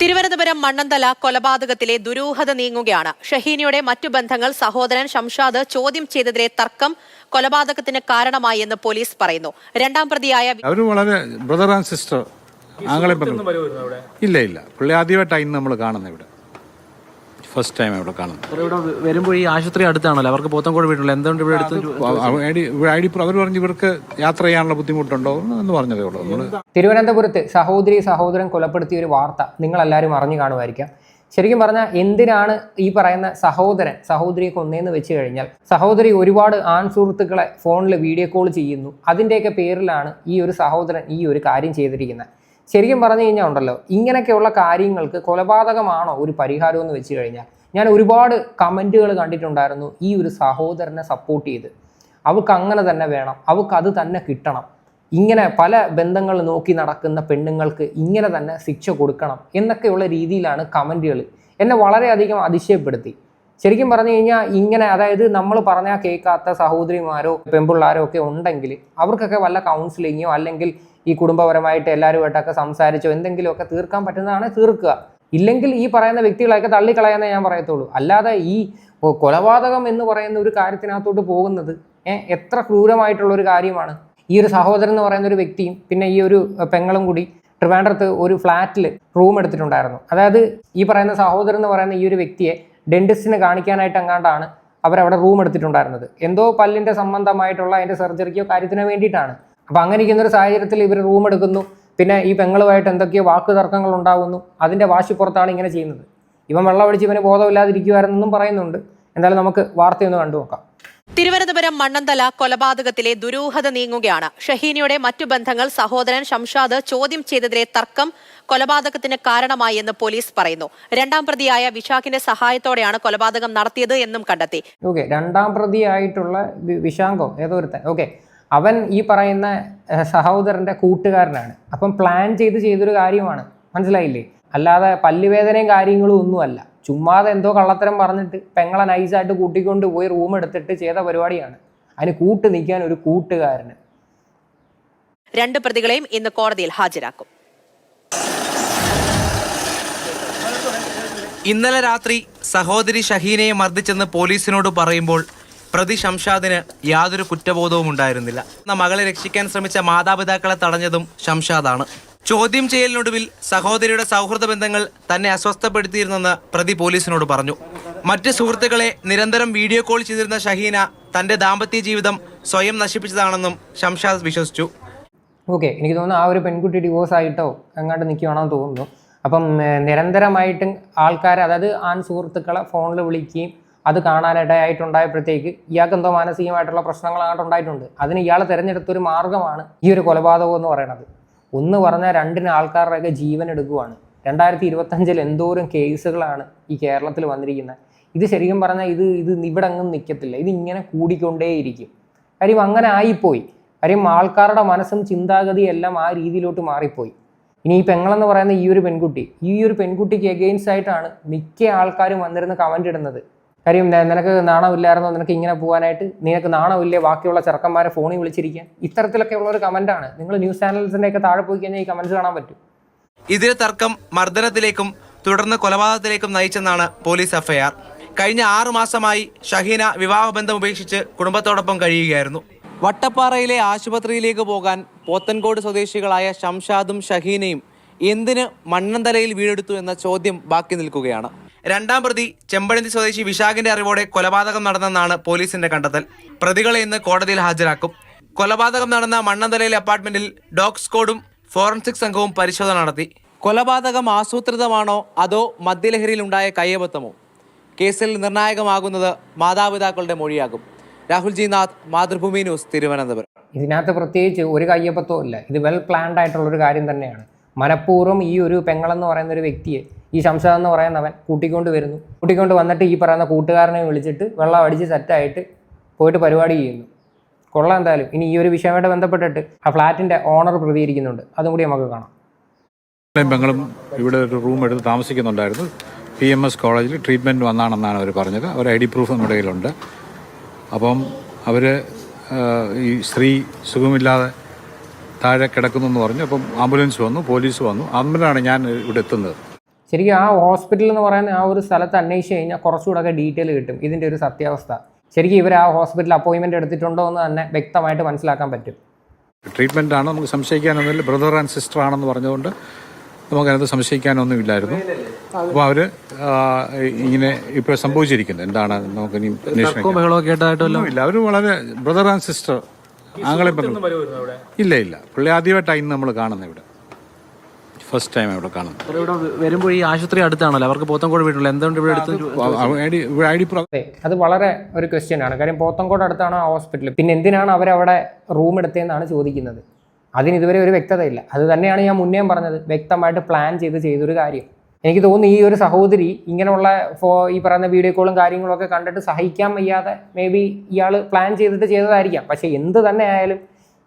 തിരുവനന്തപുരം മണ്ണന്തല കൊലപാതകത്തിലെ ദുരൂഹത നീങ്ങുകയാണ്. ഷഹീനയുടെ മറ്റു ബന്ധങ്ങൾ സഹോദരൻ ഷംഷാദ് ചോദ്യം ചെയ്തതിലെ തർക്കം കൊലപാതകത്തിന് കാരണമായി എന്ന് പോലീസ് പറയുന്നു. രണ്ടാം പ്രതിയായ അവർ വളരെ ബ്രദർ ആൻഡ് സിസ്റ്റർ ഇല്ല ഇല്ല. പുള്ളി ആദ്യമായിട്ടാണ് ഇന്ന് നമ്മൾ കാണുന്നത് ഇവിടെ. ഫസ്റ്റ് ടൈം ഇവിടെ കാണുന്നത്. ഇവിടെ വരുമ്പോൾ ഈ ആശുപത്രി അടുത്താണല്ലോ. അവർക്ക് പോത്തൻകോട് വീട്ടിലുള്ള എന്തുകൊണ്ട് ഇവിടെ അടുത്ത് ഐ ഡി അവർ പറഞ്ഞു ഇവർക്ക് യാത്ര ചെയ്യാനുള്ള ബുദ്ധിമുട്ടുണ്ടോ എന്ന് പറഞ്ഞതേ ഉള്ളൂ. നമ്മൾ തിരുവനന്തപുരത്ത് സഹോദരി സഹോദരൻ കൊലപ്പെടുത്തിയ ഒരു വാർത്ത നിങ്ങളെല്ലാവരും അറിഞ്ഞു കാണുമായിരിക്കാം. ശരിക്കും പറഞ്ഞാൽ എന്തിനാണ് ഈ പറയുന്ന സഹോദരൻ സഹോദരിയെ കൊന്നേന്ന് വെച്ച് കഴിഞ്ഞാൽ സഹോദരി ഒരുപാട് ആൺ സുഹൃത്തുക്കളെ ഫോണിൽ വീഡിയോ കോൾ ചെയ്യുന്നു. അതിന്റെയൊക്കെ പേരിലാണ് ഈ ഒരു സഹോദരൻ ഈ ഒരു കാര്യം ചെയ്തിരിക്കുന്നത്. ശരിക്കും പറഞ്ഞു കഴിഞ്ഞാൽ ഉണ്ടല്ലോ ഇങ്ങനെയൊക്കെയുള്ള കാര്യങ്ങൾക്ക് കൊലപാതകമാണോ ഒരു പരിഹാരം എന്ന് വെച്ച് കഴിഞ്ഞാൽ? ഞാൻ ഒരുപാട് കമന്റുകൾ കണ്ടിട്ടുണ്ടായിരുന്നു ഈ ഒരു സഹോദരനെ സപ്പോർട്ട് ചെയ്ത്. അവൾക്ക് അങ്ങനെ തന്നെ വേണം അവൾക്ക് അത് തന്നെ കിട്ടണം. ഇങ്ങനെ പല ബന്ധങ്ങൾ നോക്കി നടക്കുന്ന പെണ്ണുങ്ങൾക്ക് ഇങ്ങനെ തന്നെ ശിക്ഷ കൊടുക്കണം എന്നൊക്കെയുള്ള രീതിയിലാണ് കമന്റുകൾ എന്നെ വളരെയധികം അതിശയപ്പെടുത്തി. ശരിക്കും പറഞ്ഞു കഴിഞ്ഞാൽ ഇങ്ങനെ അതായത് നമ്മൾ പറഞ്ഞാൽ കേൾക്കാത്ത സഹോദരിമാരോ പെമ്പിള്ളാരോ ഒക്കെ ഉണ്ടെങ്കിൽ അവർക്കൊക്കെ വല്ല കൗൺസിലിങ്ങോ അല്ലെങ്കിൽ ഈ കുടുംബപരമായിട്ട് എല്ലാവരുമായിട്ടൊക്കെ സംസാരിച്ചോ എന്തെങ്കിലുമൊക്കെ തീർക്കാൻ പറ്റുന്നതാണ് തീർക്കുക. ഇല്ലെങ്കിൽ ഈ പറയുന്ന വ്യക്തികളെയൊക്കെ തള്ളിക്കളയാന്നേ ഞാൻ പറയത്തുള്ളൂ. അല്ലാതെ ഈ കൊലപാതകം എന്ന് പറയുന്ന ഒരു കാര്യത്തിനകത്തോട്ട് പോകുന്നത് എത്ര ക്രൂരമായിട്ടുള്ള ഒരു കാര്യമാണ്. ഈ ഒരു സഹോദരൻ എന്ന് പറയുന്ന ഒരു വ്യക്തിയും പിന്നെ ഈ ഒരു പെങ്ങളും കൂടി ട്രിവാൻഡ്രത്ത് ഒരു ഫ്ലാറ്റിൽ റൂം എടുത്തിട്ടുണ്ടായിരുന്നു. അതായത് ഈ പറയുന്ന സഹോദരൻ എന്ന് പറയുന്ന ഈ ഒരു വ്യക്തിയെ ഡെന്റിസ്റ്റിന് കാണിക്കാനായിട്ട് എങ്ങാണ്ടാണ് അവരവിടെ റൂം എടുത്തിട്ടുണ്ടായിരുന്നത്. എന്തോ പല്ലിന്റെ സംബന്ധമായിട്ടുള്ള അതിന്റെ സർജറിക്കോ കാര്യത്തിനോ വേണ്ടിയിട്ടാണ്. അപ്പം അങ്ങനെ ഇരിക്കുന്ന ഒരു സാഹചര്യത്തിൽ ഇവർ റൂം എടുക്കുന്നു. പിന്നെ ഈ പെങ്ങളുമായിട്ട് എന്തൊക്കെയോ വാക്ക് തർക്കങ്ങൾ ഉണ്ടാകുന്നു അതിന്റെ വാശിപ്പുറത്താണ് ഇങ്ങനെ ചെയ്യുന്നത്. ഇവൻ വെള്ളം അടിച്ച് ഇവന് ബോധമില്ലാതിരിക്കുമായിരുന്നെന്നും പറയുന്നുണ്ട്. എന്തായാലും നമുക്ക് വാർത്തയൊന്ന് കണ്ടു നോക്കാം. തിരുവനന്തപുരം മണ്ണന്തല കൊലപാതകത്തിലെ ദുരൂഹത നീങ്ങുകയാണ്. ഷഹീനയുടെ മറ്റു ബന്ധങ്ങൾ സഹോദരൻ ഷംഷാദ് ചോദ്യം ചെയ്തതിലെ തർക്കം കൊലപാതകത്തിന് കാരണമായി എന്ന് പോലീസ് പറയുന്നു. രണ്ടാം പ്രതിയായ വിശാഖിന്റെ സഹായത്തോടെയാണ് കൊലപാതകം നടത്തിയത് എന്നും കണ്ടെത്തി. ഓക്കെ രണ്ടാം പ്രതിയായിട്ടുള്ള വിശാഖോ ഏതോ ഒരുത്തൻ. ഓക്കെ അവൻ ഈ പറയുന്ന സഹോദരന്റെ സഹോദരന്റെ കൂട്ടുകാരനാണ്. അപ്പം പ്ലാൻ ചെയ്ത് ചെയ്തൊരു കാര്യമാണ്. മനസ്സിലായില്ലേ? അല്ലാതെ പല്ലുവേദനയും കാര്യങ്ങളും ഒന്നുമല്ല. ചുമ്മാതെ എന്തോ കള്ളത്തരം പറഞ്ഞിട്ട് പെങ്ങളെ നൈസായിട്ട് കൂട്ടിക്കൊണ്ട് പോയി റൂം എടുത്തിട്ട് ചെയ്ത പരിപാടിയാണ്. അതിന് കൂട്ട് നിൽക്കാൻ ഒരു കൂട്ടുകാരന്. രണ്ട് പ്രതികളെയും ഇന്ന് കോടതിയിൽ ഹാജരാക്കും. ഇന്നലെ രാത്രി സഹോദരി ഷഹീനയെ മർദ്ദിച്ചെന്ന് പോലീസിനോട് പറയുമ്പോൾ പ്രതി ഷംഷാദിന് യാതൊരു കുറ്റബോധവും ഉണ്ടായിരുന്നില്ല. മകളെ രക്ഷിക്കാൻ ശ്രമിച്ച മാതാപിതാക്കളെ തടഞ്ഞതും ഷംഷാദാണ് ചോദ്യം ചെയ്യലിനൊടുവിൽ സഹോദരിയുടെ സൗഹൃദ ബന്ധങ്ങൾ തന്നെ അസ്വസ്ഥപ്പെടുത്തിയിരുന്നെന്ന് പ്രതി പോലീസിനോട് പറഞ്ഞു. മറ്റ് സുഹൃത്തുക്കളെ നിരന്തരം വീഡിയോ കോൾ ചെയ്തിരുന്ന ഷഹീന തന്റെ ദാമ്പത്യ ജീവിതം സ്വയം നശിപ്പിച്ചതാണെന്നും ഷംഷാദ് വിശ്വസിച്ചു. ഓക്കെ എനിക്ക് തോന്നുന്നു ആ ഒരു പെൺകുട്ടി ഡിവോഴ്സ് ആയിട്ടോ എങ്ങാണ്ട് നിൽക്കുകയാണെന്ന് തോന്നുന്നു. അപ്പം നിരന്തരമായിട്ടും ആൾക്കാർ അതായത് ആൺ സുഹൃത്തുക്കളെ ഫോണിൽ വിളിക്കുകയും അത് കാണാനിടയായിട്ടുണ്ടായപ്പോഴത്തേക്ക് ഇയാൾക്ക് എന്തോ മാനസികമായിട്ടുള്ള പ്രശ്നങ്ങൾ ഉണ്ടായിട്ടുണ്ട്. അതിന് ഇയാൾ തിരഞ്ഞെടുത്തൊരു മാർഗമാണ് ഈ ഒരു കൊലപാതകം എന്ന് പറയുന്നത്. ഒന്ന് പറഞ്ഞാൽ രണ്ടിന് ആൾക്കാരുടെയൊക്കെ ജീവൻ എടുക്കുവാണ്. രണ്ടായിരത്തി ഇരുപത്തഞ്ചിൽ എന്തോരം കേസുകളാണ് ഈ കേരളത്തിൽ വന്നിരിക്കുന്നത്. ഇത് ശരിക്കും പറഞ്ഞാൽ ഇത് ഇത് ഇവിടെ അങ്ങും നിൽക്കത്തില്ല. ഇത് ഇങ്ങനെ കൂടിക്കൊണ്ടേയിരിക്കും. കാര്യം അങ്ങനെ ആയിപ്പോയി. കാര്യം ആൾക്കാരുടെ മനസ്സും ചിന്താഗതി എല്ലാം ആ രീതിയിലോട്ട് മാറിപ്പോയി. ഇനി ഈ പെങ്ങളെന്ന് പറയുന്ന ഈ ഒരു പെൺകുട്ടി ഈ ഒരു പെൺകുട്ടിക്ക് എഗെയിൻസ്റ്റ് ആയിട്ടാണ് മിക്ക ആൾക്കാരും വന്നിരുന്ന് കമന്റ് ഇടുന്നത്. കാര്യം നിനക്ക് നാണമില്ലായിരുന്നോ നിനക്ക് ഇങ്ങനെ പോകാനായിട്ട് നിനക്ക് നാണമില്ലേ? ബാക്കിയുള്ള ചെറുക്കന്മാരെ ഫോണിൽ വിളിച്ചിരിക്കാൻ. ഇത്തരത്തിലൊക്കെ ഉള്ള ഒരു കമന്റാണ് നിങ്ങൾ ന്യൂസ് ചാനൽസിന്റെ ഒക്കെ താഴെ പോയി കഴിഞ്ഞാൽ ഈ കമന്റ്സ് കാണാൻ പറ്റും. ഇതിലെ തർക്കം മർദ്ദനത്തിലേക്കും തുടർന്ന് കൊലപാതകത്തിലേക്കും നയിച്ചെന്നാണ് പോലീസ് എഫ്ഐആർ. കഴിഞ്ഞ ആറു മാസമായി ഷഹീന വിവാഹബന്ധം ഉപേക്ഷിച്ച് കുടുംബത്തോടൊപ്പം കഴിയുകയായിരുന്നു. വട്ടപ്പാറയിലെ ആശുപത്രിയിലേക്ക് പോകാൻ പോത്തൻകോട് സ്വദേശികളായ ഷംഷാദും ഷഹീനയും എന്തിന് മണ്ണന്തലയിൽ വീടെടുത്തു എന്ന ചോദ്യം ബാക്കി നിൽക്കുകയാണ്. രണ്ടാം പ്രതി ചെമ്പഴന്തി സ്വദേശി വിശാഖിന്റെ അറിവോടെ കൊലപാതകം നടന്നെന്നാണ് പോലീസിന്റെ കണ്ടെത്തൽ. പ്രതികളെ ഇന്ന് കോടതിയിൽ ഹാജരാക്കും. കൊലപാതകം നടന്ന മണ്ണന്തലയിലെ അപ്പാർട്ട്മെന്റിൽ ഡോഗ് സ്ക്വാഡും ഫോറൻസിക് സംഘവും പരിശോധന നടത്തി. കൊലപാതകം ആസൂത്രിതമാണോ അതോ മദ്യലഹരിയിൽ ഉണ്ടായ കയ്യബദ്ധമോ? കേസിൽ നിർണായകമാകുന്നത് മാതാപിതാക്കളുടെ മൊഴിയാകും. Rahul G Nath Mathrubhumi news Thiruvananthapuram. ഇതിനകത്ത് പ്രത്യേകിച്ച് ഒരു കയ്യപ്പത്തവും ഇല്ല. ഇത് വെൽ പ്ലാൻഡ് ആയിട്ടുള്ള ഒരു കാര്യം തന്നെയാണ്. മനഃപൂർവം ഈ ഒരു പെങ്ങളെന്ന് പറയുന്ന ഒരു വ്യക്തിയെ ഈ ശംഷാദ് എന്ന് പറയുന്നവൻ കൂട്ടിക്കൊണ്ട് വരുന്നു. കൂട്ടിക്കൊണ്ട് വന്നിട്ട് ഈ പറയുന്ന കൂട്ടുകാരനെ വിളിച്ചിട്ട് വെള്ളം അടിച്ച് സെറ്റായിട്ട് പോയിട്ട് പരിപാടി ചെയ്യുന്നു. കൊള്ളാം എന്തായാലും. ഇനി ഈ ഒരു വിഷയമായിട്ട് ബന്ധപ്പെട്ടിട്ട് ആ ഫ്ലാറ്റിന്റെ ഓണർ പ്രതികരിക്കുന്നുണ്ട്. അതും കൂടി നമുക്ക് കാണാം. പെങ്ങളും ഇവിടെ ഒരു റൂം എടുത്ത് താമസിക്കുന്നുണ്ടായിരുന്നു. പി എം എസ് കോളേജിൽ ട്രീറ്റ്മെന്റ് വന്നാണെന്നാണ് അവർ പറഞ്ഞത്. അവർ ഐ ഡി പ്രൂഫ് നമ്മുടെ കയ്യിലുണ്ട്. അപ്പം അവർ ഈ സ്ത്രീ സുഖമില്ലാതെ താഴെ കിടക്കുന്നു എന്ന് പറഞ്ഞു. അപ്പം ആംബുലൻസ് വന്നു പോലീസ് വന്നു. അമ്പലാണ് ഞാൻ ഇവിടെ എത്തുന്നത്. ശരിക്കും ആ ഹോസ്പിറ്റൽ എന്ന് പറയുന്ന ആ ഒരു സ്ഥലത്ത് അന്വേഷിച്ച് കഴിഞ്ഞാൽ കുറച്ചുകൂടെ ഡീറ്റെയിൽ കിട്ടും. ഇതിന്റെ ഒരു സത്യാവസ്ഥ. ശരിക്കും ഇവർ ആ ഹോസ്പിറ്റൽ അപ്പോയിൻമെന്റ് എടുത്തിട്ടുണ്ടോ എന്ന് തന്നെ വ്യക്തമായിട്ട് മനസ്സിലാക്കാൻ പറ്റും. ട്രീറ്റ്മെന്റ് ആണ് നമുക്ക് സംശയിക്കാനൊന്നുമില്ല. ബ്രദർ ആൻഡ് സിസ്റ്റർ ആണെന്ന് പറഞ്ഞുകൊണ്ട് നമുക്കതിനകത്ത് സംശയിക്കാനൊന്നുമില്ലായിരുന്നു. അപ്പോൾ അവർ ഇങ്ങനെ ഇപ്പോൾ സംഭവിച്ചിരിക്കുന്നത്. എന്താണ് നമുക്ക് ഇനി ഇല്ല അവർ വളരെ ബ്രദർ ആൻഡ് സിസ്റ്റർ ആങ്ങളെ ഇല്ല ഇല്ല. പുള്ളി ആദ്യമായിട്ടാണ് ഇന്ന് നമ്മൾ കാണുന്നത് ഇവിടെ. ഫസ്റ്റ് ടൈം ഇവിടെ കാണുന്നത്. ഇവിടെ വരുമ്പോൾ ഈ ആശുപത്രി അടുത്താണല്ലോ. അവർക്ക് പോത്തങ്കോട് വീട്ടിലുള്ള എന്തുകൊണ്ട് ഇവിടെ അടുത്ത് അതെ അത് വളരെ ഒരു ക്വസ്റ്റ്യൻ ആണ്. കാര്യം പോത്തങ്കോട് അടുത്താണ് ആ ഹോസ്പിറ്റൽ പിന്നെ എന്തിനാണ് അവരവിടെ റൂം എടുത്തതെന്നാണ് ചോദിക്കുന്നത്. അതിന് ഇതുവരെ ഒരു വ്യക്തതയില്ല. അത് തന്നെയാണ് ഞാൻ മുന്നേ പറഞ്ഞത്. വ്യക്തമായിട്ട് പ്ലാൻ ചെയ്ത് ചെയ്തൊരു കാര്യം. എനിക്ക് തോന്നുന്നു ഈ ഒരു സഹോദരി ഇങ്ങനെയുള്ള ഫോ ഈ പറയുന്ന വീഡിയോ കോളും കാര്യങ്ങളും ഒക്കെ കണ്ടിട്ട് സഹിക്കാൻ വയ്യാതെ മേ ബി ഇയാൾ പ്ലാൻ ചെയ്തിട്ട് ചെയ്തതായിരിക്കാം. പക്ഷേ എന്ത് തന്നെ ആയാലും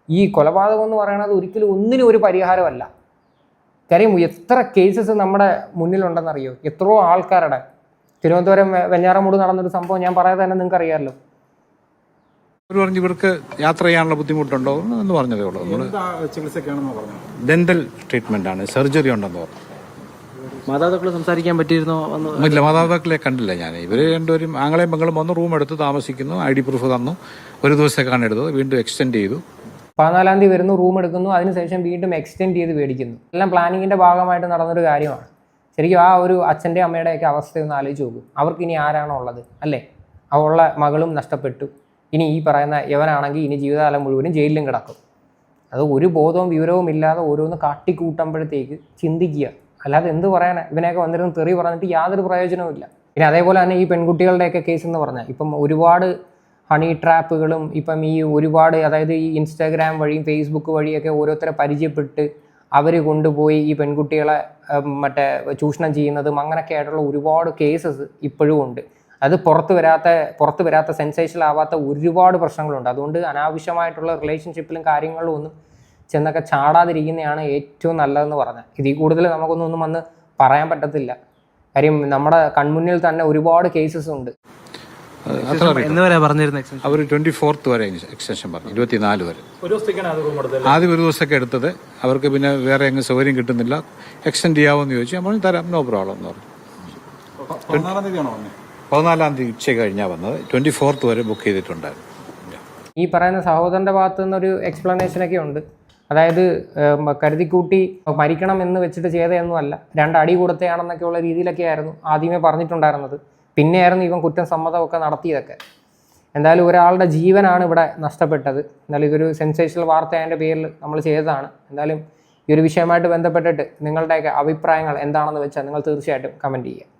ഈ കൊലപാതകം എന്ന് പറയുന്നത് ഒരിക്കലും ഒന്നിനും ഒരു പരിഹാരമല്ല. കാര്യം എത്ര കേസസ് നമ്മുടെ മുന്നിലുണ്ടെന്നറിയോ? എത്രയോ ആൾക്കാരുടെ. തിരുവനന്തപുരം വെഞ്ഞാറമൂട് നടന്നൊരു സംഭവം ഞാൻ പറയാതെ തന്നെ നിങ്ങൾക്ക് അറിയാമല്ലോ അവർ പറഞ്ഞു ഇവർക്ക് യാത്ര ചെയ്യാനുള്ള ബുദ്ധിമുട്ടുണ്ടോ? എന്ന് പറഞ്ഞതേ ഉള്ളൂ. നമ്മൾ ഡെന്റൽ ട്രീറ്റ്മെന്റ് ആണ്. സർജറി ഉണ്ടെന്ന് പറഞ്ഞു. മാതാപിതാക്കളെ സംസാരിക്കാൻ പറ്റിയിരുന്നോ ഇല്ല മാതാപിതാക്കളെ കണ്ടില്ല ഞാൻ ഇവർ രണ്ടുപേരും ആങ്ങളെയും പെങ്ങളും വന്ന് റൂം എടുത്ത് താമസിക്കുന്നു ഐ ഡി പ്രൂഫ് തന്നു. ഒരു ദിവസത്തേക്കാണ് എടുത്തത്. വീണ്ടും എക്സ്റ്റെൻഡ് ചെയ്തു. പതിനാലാം തീയതി വരുന്നു റൂം എടുക്കുന്നു അതിനുശേഷം വീണ്ടും എക്സ്റ്റെൻഡ് ചെയ്ത് മേടിക്കുന്നു. എല്ലാം പ്ലാനിങ്ങിന്റെ ഭാഗമായിട്ട് നടന്നൊരു കാര്യമാണ്. ശരിക്കും ആ ഒരു അച്ഛന്റെ അമ്മയുടെയൊക്കെ അവസ്ഥയൊന്ന് ആലോചിച്ച് നോക്കും. അവർക്ക് ഇനി ആരാണോ ഉള്ളത് അല്ലേ? ഉള്ള മകളും നഷ്ടപ്പെട്ടു. ഇനി ഈ പറയുന്ന യവനാണെങ്കിൽ ഇനി ജീവിതകാലം മുഴുവനും ജയിലിലും കിടക്കും. അത് ഒരു ബോധവും വിവരവും ഇല്ലാതെ ഓരോന്ന് കാട്ടിക്കൂട്ടുമ്പോഴത്തേക്ക് ചിന്തിക്കുക. അല്ലാതെ എന്ത് പറയാനാ? ഇവനെയൊക്കെ വന്നിരുന്ന് തെറി പറഞ്ഞിട്ട് യാതൊരു പ്രയോജനവും ഇല്ല. പിന്നെ അതേപോലെ തന്നെ ഈ പെൺകുട്ടികളുടെയൊക്കെ കേസ് എന്ന് പറഞ്ഞാൽ ഇപ്പം ഒരുപാട് ഹണി ട്രാപ്പുകളും ഇപ്പം ഈ ഒരുപാട് അതായത് ഈ ഇൻസ്റ്റാഗ്രാം വഴിയും ഫേസ്ബുക്ക് വഴിയൊക്കെ ഓരോരുത്തരെ പരിചയപ്പെട്ട് അവർ കൊണ്ടുപോയി ഈ പെൺകുട്ടികളെ മറ്റേ ചൂഷണം ചെയ്യുന്നതും അങ്ങനെയൊക്കെ ആയിട്ടുള്ള ഒരുപാട് കേസസ് ഇപ്പോഴും ഉണ്ട്. അത് പുറത്ത് വരാത്ത പുറത്ത് വരാത്ത സെൻസേഷണൽ ആവാത്ത ഒരുപാട് പ്രശ്നങ്ങളുണ്ട്. അതുകൊണ്ട് അനാവശ്യമായിട്ടുള്ള റിലേഷൻഷിപ്പിലും കാര്യങ്ങളിലും ഒന്നും ചെന്നൊക്കെ ചാടാതിരിക്കുന്നതാണ് ഏറ്റവും നല്ലതെന്ന് പറഞ്ഞാൽ ഇതിൽ കൂടുതൽ നമുക്കൊന്നും ഒന്നും വന്ന് പറയാൻ പറ്റത്തില്ല. കാര്യം നമ്മുടെ കൺമുന്നിൽ തന്നെ ഒരുപാട് കേസസ് ഉണ്ട്. എന്ന് വരെ പറഞ്ഞിരുന്ന അവർ ട്വന്റി ഫോർത്ത് വരെ എക്സ്റ്റൻഷൻ പറഞ്ഞു. ഇരുപത്തിനാല് വരെ. ആദ്യം ഒരു ദിവസമൊക്കെ എടുത്തത്. അവർക്ക് പിന്നെ വേറെ എങ്ങും സൗകര്യം കിട്ടുന്നില്ല. എക്സ്റ്റെൻഡ് ചെയ്യാമെന്ന് ചോദിച്ചു. നമ്മൾ തരാം നോ പ്രോബ്ലം എന്ന് പറഞ്ഞു. പതിനാലാം തീയതിയാണോ വന്നത് പതിനാലാം തീയതി ഉച്ച കഴിഞ്ഞാൽ വന്നത്. ട്വന്റി ഫോർത്ത് വരെ ബുക്ക് ചെയ്തിട്ടുണ്ടായിരുന്നു. ഈ പറയുന്ന സഹോദരന്റെ ഭാഗത്തു നിന്നൊരു എക്സ്പ്ലനേഷനൊക്കെ ഉണ്ട്. അതായത് കരുതിക്കൂട്ടി മരിക്കണം എന്ന് വെച്ചിട്ട് ചെയ്തതൊന്നുമല്ല. രണ്ട് അടി കൊടുത്തയാണെന്നൊക്കെയുള്ള രീതിയിലൊക്കെ ആയിരുന്നു ആദ്യമേ പറഞ്ഞിട്ടുണ്ടായിരുന്നത്. പിന്നെയായിരുന്നു ഇവൻ കുറ്റം സമ്മതമൊക്കെ നടത്തിയതൊക്കെ. എന്തായാലും ഒരാളുടെ ജീവനാണ് ഇവിടെ നഷ്ടപ്പെട്ടത്. എന്നാലും ഇതൊരു സെൻസേഷണൽ വാർത്ത അതിന്റെ പേരിൽ നമ്മൾ ചെയ്തതാണ്. എന്തായാലും ഈ ഒരു വിഷയമായിട്ട് ബന്ധപ്പെട്ടിട്ട് നിങ്ങളുടെയൊക്കെ അഭിപ്രായങ്ങൾ എന്താണെന്ന് വെച്ചാൽ നിങ്ങൾ തീർച്ചയായിട്ടും കമന്റ് ചെയ്യുക.